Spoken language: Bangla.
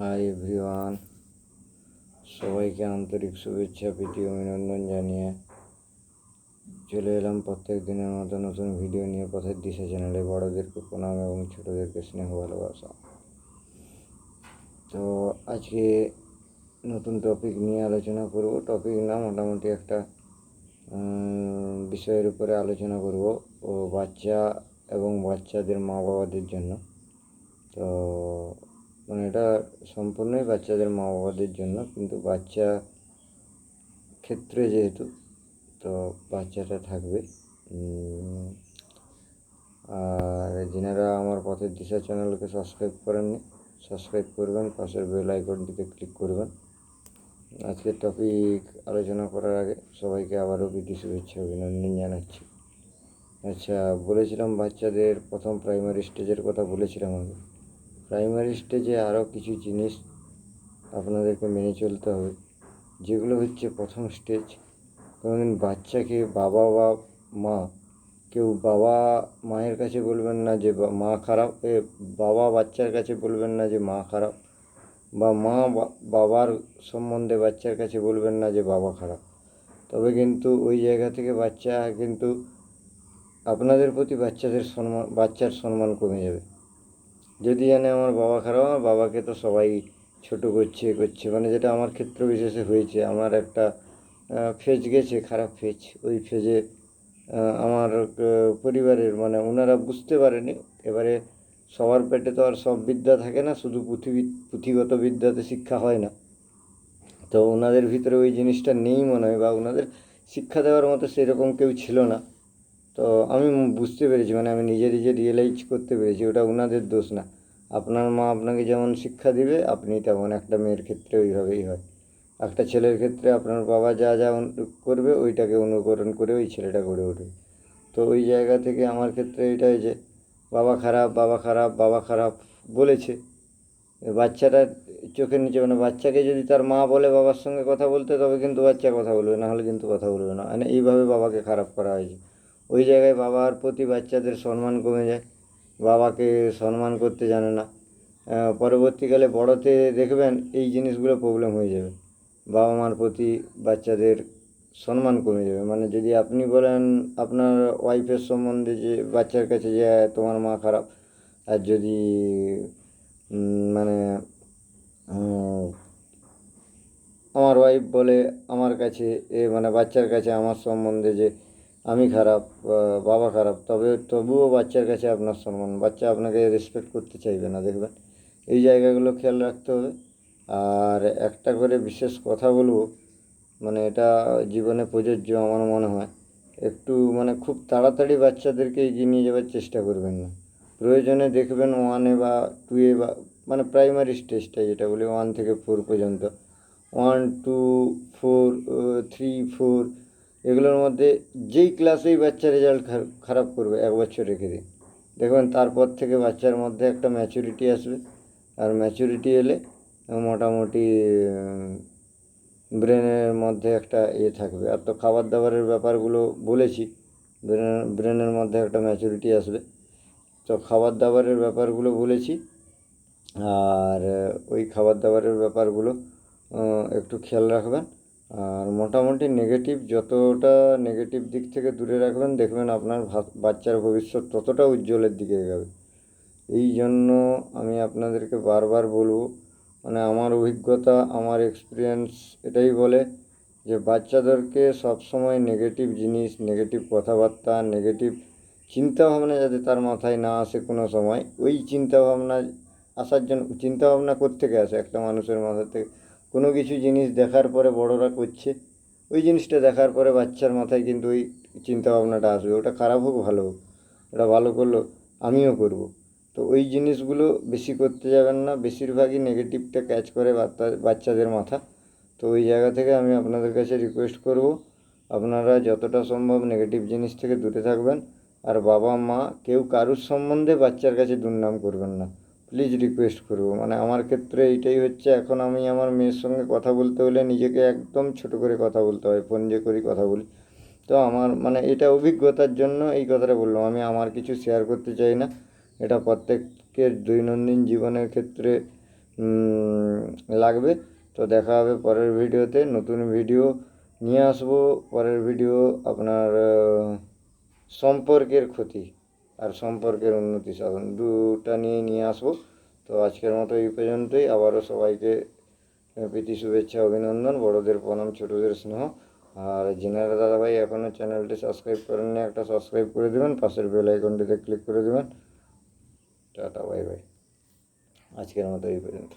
হাই এভরিওয়ান সবাইকে আন্তরিক শুভেচ্ছা, প্রীতি, অভিনন্দন জানিয়ে চলে এলাম প্রত্যেক দিনের মতো নতুন ভিডিও নিয়ে পথের দিশা চ্যানেলে বড়োদেরকে প্রণাম এবং ছোটোদেরকে স্নেহ, ভালোবাসা। তো আজকে নতুন টপিক নিয়ে আলোচনা করব। টপিক না, মোটামুটি একটা বিষয়ের উপরে আলোচনা করব। ও বাচ্চা এবং বাচ্চাদের মা বাবাদের জন্য। তো মানে এটা সম্পূর্ণই বাচ্চাদের মা বাবাদের জন্য, কিন্তু বাচ্চা ক্ষেত্রে যেহেতু, তো বাচ্চাটা থাকবে। আর যিনারা আমার পথের দিশা চ্যানেলকে সাবস্ক্রাইব করেননি, সাবস্ক্রাইব করবেন, পাশের বেল আইকনটিতে ক্লিক করবেন। আজকের টপিক আলোচনা করার আগে সবাইকে আবারও প্রীতি শুভেচ্ছা, অভিনন্দন জানাচ্ছি। আচ্ছা বলেছিলাম বাচ্চাদের প্রথম প্রাইমারি স্টেজের কথা বলেছিলাম আমি। প্রাইমারি স্টেজে আরও কিছু জিনিস আপনাদেরকে মেনে চলতে হবে। যেগুলো হচ্ছে প্রথম স্টেজ কোনোদিন বাচ্চাকে বাবা বা মা, কেউ বাবা মায়ের কাছে বলবেন না যে মা খারাপ, এ বাবা বাচ্চার কাছে বলবেন না যে মা খারাপ, বা মা বাবার সম্বন্ধে বাচ্চার কাছে বলবেন না যে বাবা খারাপ। তবে কিন্তু ওই জায়গা থেকে বাচ্চা কিন্তু আপনাদের প্রতি বাচ্চাদের সম্মান, বাচ্চার সম্মান কমে যাবে। যদি জানে আমার বাবা খারাপ, আমার বাবাকে তো সবাই ছোট করছে করছে। মানে যেটা আমার ক্ষেত্র বিশেষে হয়েছে, আমার একটা ফেজ গেছে, খারাপ ফেজ। ওই ফেজে আমার পরিবারের মানে ওনারা বুঝতে পারেনি। এবারে সবার পেটে তো আর সব বিদ্যা থাকে না, শুধু পুঁথি পুঁথিগত বিদ্যাতে শিক্ষা হয় না। তো ওনাদের ভিতরে ওই জিনিসটা নেই মনে হয়, বা ওনাদের শিক্ষা দেওয়ার মতো সেরকম কেউ ছিল না। তো আমি বুঝতে পেরেছি মানে আমি নিজে নিজে রিয়েলাইজ করতে পেরেছি, ওটা ওনাদের দোষ না। আপনার মা আপনাকে যেমন শিক্ষা দিবে, আপনি তেমন একটা মেয়ের ক্ষেত্রে ওইভাবেই হয়। একটা ছেলের ক্ষেত্রে আপনার বাবা যা যা করবে, ওইটাকে অনুকরণ করে ওই ছেলেটা গড়ে উঠবে। তো ওই জায়গা থেকে আমার ক্ষেত্রে এটাই যে, বাবা খারাপ বাবা খারাপ বাবা খারাপ বলেছে। বাচ্চাটা চোখের নিচে মানে বাচ্চাকে যদি তার মা বলে বাবার সঙ্গে কথা বলতে, তবে কিন্তু বাচ্চা কথা বলবে, না হলে কিন্তু কথা বলবে না। মানে এইভাবে বাবাকে খারাপ করা হয়েছে। ওই জায়গায় বাবার প্রতি বাচ্চাদের সম্মান কমে যায়। বাবাকে সম্মান করতে জানে না। পরবর্তীকালে বড়তে দেখবেন এই জিনিসগুলো প্রবলেম হয়ে যাবে। বাবা মার প্রতি বাচ্চাদের সম্মান কমে যাবে। মানে যদি আপনি বলেন, আপনার ওয়াইফের সম্বন্ধে যে বাচ্চার কাছে যে তোমার মা খারাপ, আর যদি মানে আমার ওয়াইফ বলে আমার কাছে, এ মানে বাচ্চার কাছে আমার সম্বন্ধে যে আমি খারাপ বাবা খারাপ, তবে তবুও বাচ্চার কাছে আপনার সম্মান, বাচ্চা আপনাকে রেসপেক্ট করতে চাইবে না, দেখবেন। এই জায়গাগুলো খেয়াল রাখতে হবে। আর একটা করে বিশেষ কথা বলব মানে এটা জীবনে প্রযোজ্য আমার মনে হয়, একটু মানে খুব তাড়াতাড়ি বাচ্চাদেরকে এগিয়ে নিয়ে যাওয়ার চেষ্টা করবেন না। প্রয়োজনে দেখবেন ওয়ানে বা টুয়ে বা মানে প্রাইমারি স্টেজটা যেটা বলি ওয়ান থেকে ফোর পর্যন্ত। One two four three four এগুলোর মধ্যে যেই ক্লাসেই বাচ্চা রেজাল্ট খারাপ করবে, এক বছর রেখে দিন। দেখবেন তারপর থেকে বাচ্চার মধ্যে একটা ম্যাচুরিটি আসবে। আর ম্যাচুরিটি এলে মোটামুটি ব্রেনের মধ্যে একটা ইয়ে থাকবে। আর তো খাবার দাবারের ব্যাপারগুলো বলেছি ব্রেনের ব্রেনের মধ্যে একটা ম্যাচুরিটি আসবে। তো খাবার দাবারের ব্যাপারগুলো বলেছি, আর ওই খাবার দাবারের ব্যাপারগুলো একটু খেয়াল রাখবেন। আর মোটামুটি নেগেটিভ যতটা নেগেটিভ দিক থেকে দূরে রাখবেন, দেখবেন আপনার বাচ্চার ভবিষ্যৎ ততটা উজ্জ্বলের দিকে এগাবে। এই জন্য আমি আপনাদেরকে বারবার বলব মানে আমার অভিজ্ঞতা, আমার এক্সপিরিয়েন্স এটাই বলে যে বাচ্চাদেরকে সবসময় নেগেটিভ জিনিস নেগেটিভ কথাবার্তা নেগেটিভ চিন্তাভাবনা যাতে তার মাথায় না আসে কোনো সময়, ওই চিন্তাভাবনা আসার জন্য, চিন্তাভাবনা কোত্থেকে আসে? একটা মানুষের মাথা থেকে কোনো কিছু জিনিস দেখার পরে বড়রা করছে, ওই জিনিসটা দেখার পরে বাচ্চার মাথায় কিন্তু ওই চিন্তাভাবনাটা আসবে, ওটা খারাপ হোক, ভালো হোক, ওটা ভালো করল, আমিও করব। তো ওই জিনিসগুলো বেশি করতে যাবেন না, বেশিরভাগই নেগেটিভটা ক্যাচ করে বাচ্চা- বাচ্চাদের মাথা। তো ওই জায়গা থেকে আমি আপনাদের কাছে রিকোয়েস্ট করব, আপনারা যতটা সম্ভব নেগেটিভ জিনিস থেকে দূরে থাকবেন, আর বাবা মা কেউ কারুর সম্বন্ধে বাচ্চার কাছে দুর্নাম করবেন না। প্লিজ রিকোয়েস্ট করব। মানে আমার ক্ষেত্রে এইটাই হচ্ছে, এখন আমি আমার মেয়ের সঙ্গে কথা বলতে হলে নিজেকে একদম ছোট করে কথা বলতে হয় ফোন যে করি কথা বলি। তো আমার মানে এটা অভিজ্ঞতার জন্য এই কথাটা বললাম। আমি আমার কিছু শেয়ার করতে চাই না। এটা প্রত্যেকের দৈনন্দিন জীবনের ক্ষেত্রে লাগবে। তো দেখা হবে পরের ভিডিওতে। নতুন ভিডিও নিয়ে আসব। পরের ভিডিও আপনার সম্পর্কের ক্ষতি। আর সম্পর্কের উন্নতি সাধন। দুটা নিয়ে নিয়ে আসব। তো আজকের মতো এই পর্যন্তই। আবারও সবাইকে প্রীতি, শুভেচ্ছা, অভিনন্দন। বড়দের প্রণাম, ছোটদের স্নেহ। আর জেনারেল দাদাভাই এখনও চ্যানেলটি সাবস্ক্রাইব করেননি, একটা সাবস্ক্রাইব করে দেবেন। পাশের বেল আইকনটিতে ক্লিক করে দেবেন। Tata, bye bye. আজকের মতো এই পর্যন্ত।